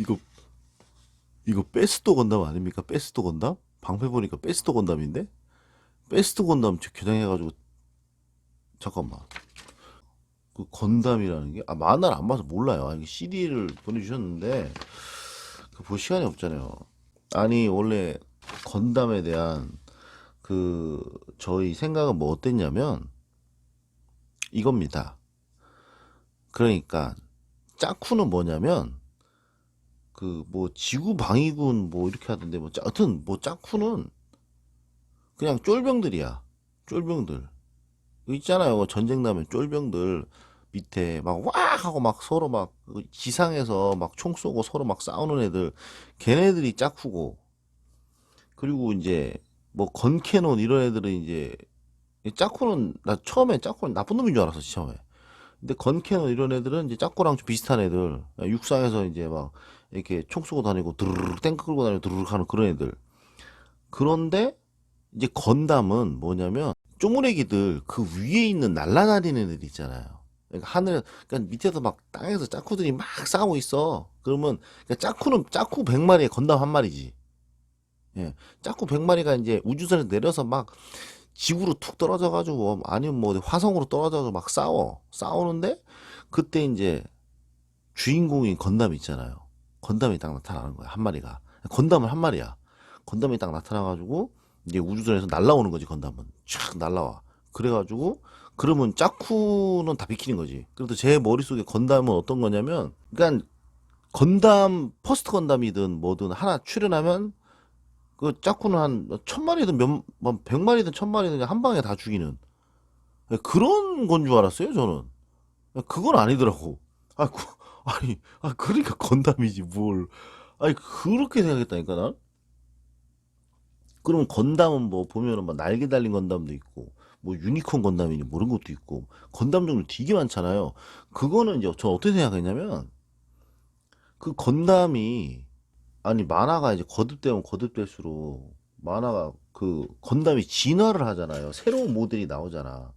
이거 이거 베스트 건담 아닙니까? 베스트 건담? 방패 보니까 베스트 건담인데? 베스트 건담 저 겨냥해가지고 잠깐만 그 건담이라는 게 아 만화를 안 봐서 몰라요. 아, 이게 CD를 보내주셨는데 그 볼 시간이 없잖아요. 아니 원래 건담에 대한 그 저희 생각은 뭐 어땠냐면 이겁니다. 그러니까 짝쿠는 뭐냐면 그 뭐 지구 방위군 뭐 이렇게 하던데 뭐 짜- 하여튼 뭐 짝쿠는 그냥 쫄병들이야. 쫄병들. 그 있잖아요. 전쟁 나면 쫄병들 밑에 막 와 하고 막 서로 막그 지상에서 막 총 쏘고 서로 막 싸우는 애들 걔네들이 짝쿠고 그리고 이제 뭐 건캐논 이런 애들은 이제 짝쿠는 나 처음에 짝쿠는 나쁜 놈인 줄 알았어 처음에. 근데 건캐논 이런 애들은 이제 짝쿠랑 좀 비슷한 애들 육상에서 이제 막 이렇게 총 쏘고 다니고 드르르 탱크 끌고 다니고 드르르 하는 그런 애들. 그런데 이제 건담은 뭐냐면 쪼무레기들 그 위에 있는 날라다니는 애들 있잖아요. 그러니까 하늘, 그러니까 밑에서 막 땅에서 짝쿠들이 막 싸우고 있어. 그러면 그러니까 짝쿠는 짝쿠 100마리에 건담 한 마리지. 예. 짝쿠 100마리가 이제 우주선에서 내려서 막 지구로 툭 떨어져 가지고 아니면 뭐 화성으로 떨어져서 막 싸워. 싸우는데 그때 이제 주인공인 건담 있잖아요. 건담이 딱 나타나는 거야. 한 마리가. 건담은 한 마리야. 건담이 딱 나타나 가지고 이제 우주선에서 날라오는 거지 건담은 촥 날라와 그래가지고 그러면 짝쿠는 다 비키는 거지 그래도 제 머릿속에 건담은 어떤 거냐면 그러니까 건담 퍼스트 건담이든 뭐든 하나 출연하면 그 짝쿠는 한 천마리든 몇, 뭐 백마리든 천마리든 한 방에 다 죽이는 그런 건 줄 알았어요 저는 그건 아니더라고 아, 그, 아니 아 그러니까 건담이지 뭘 아니 그렇게 생각했다니까 난 그럼 건담은 뭐 보면은 막 날개 달린 건담도 있고 뭐 유니콘 건담이니 뭐 이런 것도 있고 건담 종류 되게 많잖아요. 그거는 이제 저 어떻게 생각했냐면 그 건담이 아니 만화가 이제 거듭되면 거듭될수록 만화가 그 건담이 진화를 하잖아요. 새로운 모델이 나오잖아.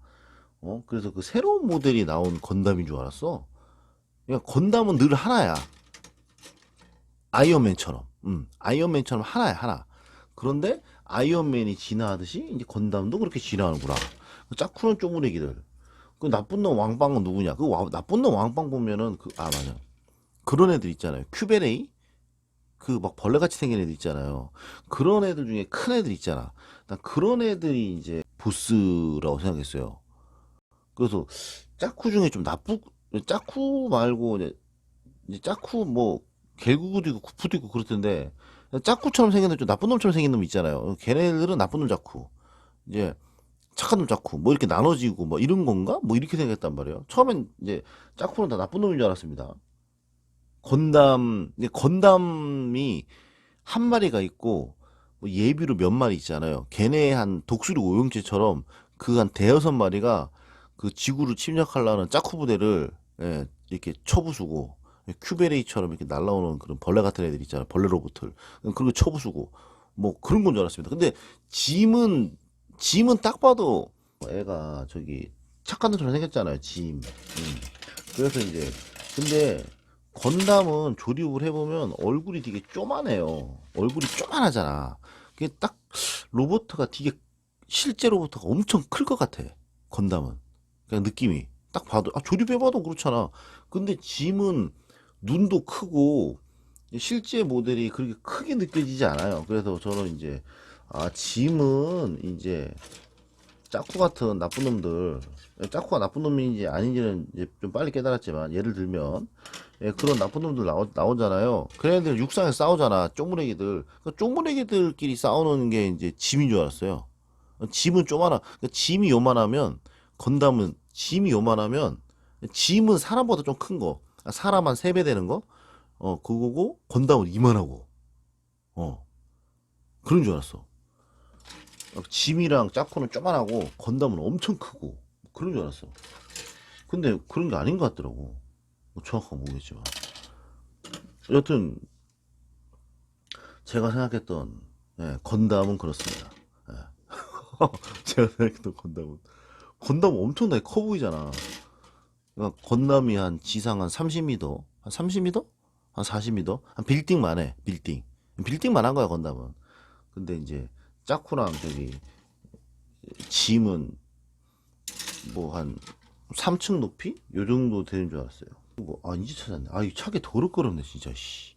어? 그래서 그 새로운 모델이 나온 건담인 줄 알았어. 그러니까 건담은 늘 하나야. 아이언맨처럼. 음, 아이언맨처럼 하나야, 하나. 그런데 아이언맨이 진화하듯이 이제 건담도 그렇게 진화하는구나. 그 짝쿠는 쪼무레기들. 그 나쁜 놈 왕빵은 누구냐? 그 와- 나쁜 놈 왕빵 보면은 그 아 맞아. 그런 애들 있잖아요. 큐베레이 그 막 벌레같이 생긴 애들 있잖아요. 그런 애들 중에 큰 애들 있잖아. 난 그런 애들이 이제 보스라고 생각했어요. 그래서 짝쿠 중에 좀 나쁘 짝쿠 말고 이제, 이제 짝쿠 뭐 갤구구도 있고 구프도 있고 그렇던데 짝쿠처럼 생긴 놈, 좀 나쁜 놈처럼 생긴 놈 있잖아요. 걔네들은 나쁜 놈 짝쿠. 이제 착한 놈 짝쿠. 뭐 이렇게 나눠지고 뭐 이런 건가? 뭐 이렇게 생각했단 말이에요. 처음엔 이제 짝쿠는 다 나쁜 놈인 줄 알았습니다. 건담, 건담이 한 마리가 있고 뭐 예비로 몇 마리 있잖아요. 걔네 한 독수리 오형제처럼 그 한 대여섯 마리가 그 지구를 침략하려는 짝쿠 부대를 예, 이렇게 쳐부수고 큐베레이처럼 이렇게 날라오는 그런 벌레 같은 애들 있잖아요. 벌레 로봇을. 그리고 쳐부수고 뭐 그런 건 줄 알았습니다. 근데 짐은 짐은 딱 봐도 애가 저기 착한 놈처럼 생겼잖아요. 짐. 음. 그래서 이제 근데 건담은 조립을 해보면 얼굴이 되게 쪼만해요. 얼굴이 쪼만하잖아. 그게 딱 로보트가 되게 실제 로보트가 엄청 클 것 같아. 건담은 그냥 느낌이 딱 봐도 아 조립해봐도 그렇잖아. 근데 짐은 눈도 크고 실제 모델이 그렇게 크게 느껴지지 않아요. 그래서 저는 이제 아 짐은 이제 짜쿠 같은 나쁜 놈들 짜쿠가 나쁜 놈인지 아닌지는 좀 빨리 깨달았지만 예를 들면 예, 그런 나쁜 놈들 나오, 나오잖아요. 걔네들 육상에서 싸우잖아. 쪼무레기들. 그 쪼무레기들끼리 싸우는 게 이제 짐인 줄 알았어요. 짐은 쪼만하. 그러니까 짐이 요만하면 건담은 짐이 요만하면 짐은 사람보다 좀 큰 거. 아, 사람 한 3배 되는 거? 어, 그거고 건담은 이만하고. 어. 그런 줄 알았어. 어, 짐이랑 짜코는 쪼만하고 건담은 엄청 크고 그런 줄 알았어. 근데 그런 게 아닌 것 같더라고. 뭐 정확하게 모르겠지만. 여튼 제가 생각했던 예, 건담은 그렇습니다. 예. 제가 생각했던 건담은 건담 엄청나게 커 보이잖아. 그러니까 건담이 한 지상 한 30m, 한 30m? 한 40m? 한 빌딩만 해, 빌딩. 빌딩만 한 거야, 건담은. 근데 이제, 짜쿠랑 저기, 짐은, 뭐, 한, 3층 높이? 요 정도 되는 줄 알았어요. 뭐, 아, 이제 찾았네. 아, 이 차게 더럽거럽네, 진짜, 씨.